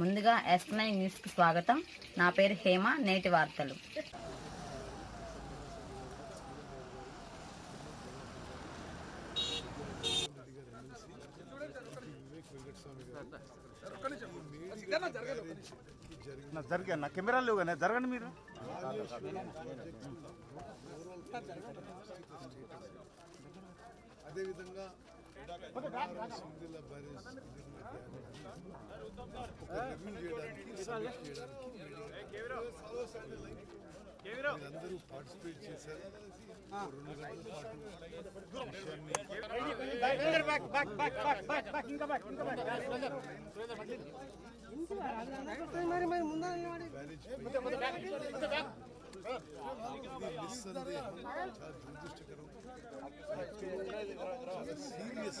ముందుగా yes nine న్యూస్కి స్వాగతం. నా పేరు హేమ నేటి వార్తలు. నా జరిగా నా కెమెరాలు లేవు కానీ జరగండి మీరు. అదేవిధంగా మీరందరూ పార్టిసిపేట్ చేశారు రెండు గంటల పాటు విషయాన్ని ఇది నిస్సందేహం చాలా దురదృష్టకరం చాలా సీరియస్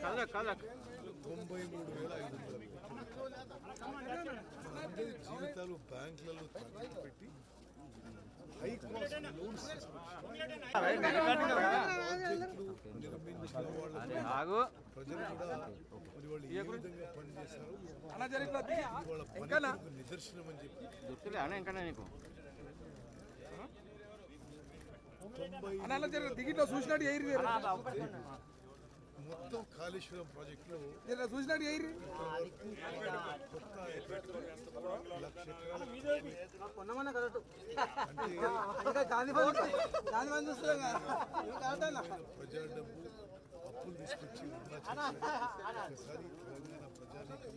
జరిగాయి. తొంభై మూడు వేల ఐదు వందల జీవితాలు బ్యాంకులలో పెట్టి హై కాస్ట్ లోన్స్ నిర్మించిన వాళ్ళ ప్రజలు కూడా మరి వాళ్ళు ఏ విధంగా పనిచేశారు వాళ్ళ నిదర్శనం అని చెప్పి తొంభై దిగిట్లో చూసినట్టు ఎయిరి మొత్తం కాళేశ్వరం ప్రాజెక్టులో ఎయిరి కొత్త లక్ష ప్రజా డబ్బు అప్పులు తీసుకొచ్చి. ఒకసారి తెలంగాణ ప్రజానీకం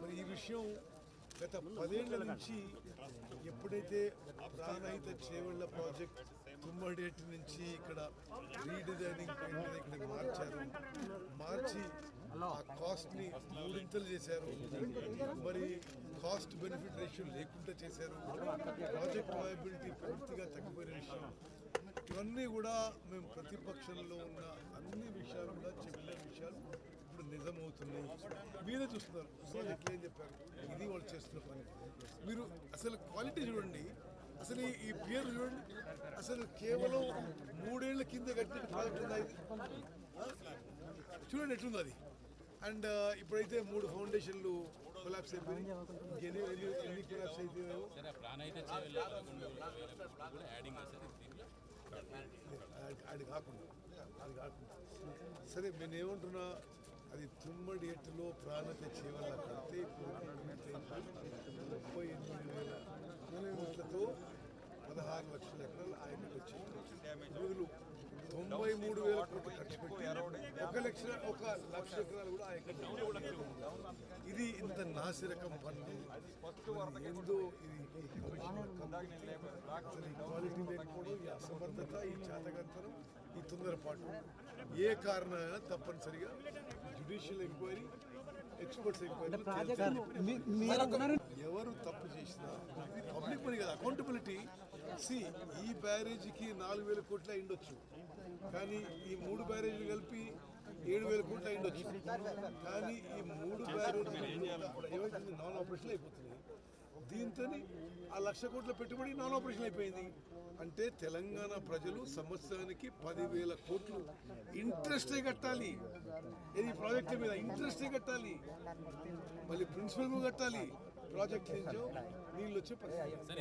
మరి ఈ విషయం గత పదేళ్ళ నుంచి ఎప్పుడైతే ప్రాణహిత చేవళ్ళ ప్రాజెక్ట్ తుమ్మడేటి నుంచి ఇక్కడ రీడిజైనింగ్ పేరు ఇక్కడ మార్చారు. మార్చి ఆ కాస్ట్ని మూడింతలు చేశారు. మరి కాస్ట్ బెనిఫిట్ రేషియో లేకుండా చేశారు. ప్రాజెక్ట్ వయబిలిటీ పూర్తిగా తగ్గిపోయిన విషయం. ఇవన్నీ కూడా మేము ప్రతిపక్షంలో ఉన్న అన్ని విషయాలు కూడా చెప్పిన విషయాలు ఇప్పుడు నిజమవుతున్నాయి. మీరే చూస్తున్నారు. ప్రాజెక్టులు ఏం చెప్పారు? ఇది వాళ్ళు చేస్తున్న పని. మీరు అసలు క్వాలిటీ చూడండి. అసలు ఈ- పేరు చూడండి. అసలు కేవలం మూడేళ్ళ కింద కట్టిన ప్రాజెక్ట్ ఉందా చూడండి ఎట్లుంది అది. అండ్ ఇప్పుడైతే మూడు ఫౌండేషన్లు కొలాప్స్ అయిపోయి ఎన్ని ఎన్ని కొలాప్స్ అయిపోయాయో. అది కాకుండా అది కాకుండా. సరే నేను ఏమంటున్నా అది తుమ్మడి ఎట్టులో ప్రాణత చేవల్ల కడితే ఇప్పుడు ముప్పై ఎనిమిది వేల కోట్లతో పదహారు లక్షల ఎకరాలు ఆయన వచ్చింది తొంభై మూడు వేల కోట్లు ఖర్చు పెట్టి ఒక లక్ష ఒక లక్ష ఎకరాలు కూడా ఆయన ఇది ఇంత నాసిరకం పనులు ఎందు ఇది క్వాలిటీ లేకపోవడం ఈ అసమర్థత ఈ చేతగంతరం ఈ తొందరపాటు ఏ కారణమైనా తప్పనిసరిగా జ్యుడిషియల్ ఎంక్వైరీ ఎక్స్పర్ట్స్ ఎంక్వైరీ ఎవరు తప్పు చేసినా పబ్లిక్ పని కదా అకౌంటబిలిటీ సి ఈ బ్యారేజీకి నాలుగు వేల కోట్ల అయిండొచ్చు. కానీ ఈ మూడు బ్యారేజీలు కలిపి ఏడు వేల కోట్ల అయిండొచ్చు. కానీ ఈ మూడు బ్యారేజీలు ఏమైతుంది నాన్ ఆపరేషన్ అయిపోతున్నాయి. దీంతో ఆ లక్ష కోట్ల పెట్టుబడి నాన్ ఆపరేషన్ అయిపోయింది. అంటే తెలంగాణ ప్రజలు సంవత్సరానికి పదివేల కోట్లు ఇంట్రెస్టే కట్టాలి. ఇది ప్రాజెక్ట్ మీద ఇంట్రెస్టే కట్టాలి. మళ్ళీ ప్రిన్సిపల్ కట్టాలి. ప్రాజెక్ట్ నుంచో నీళ్ళు వచ్చే పరిస్థితి.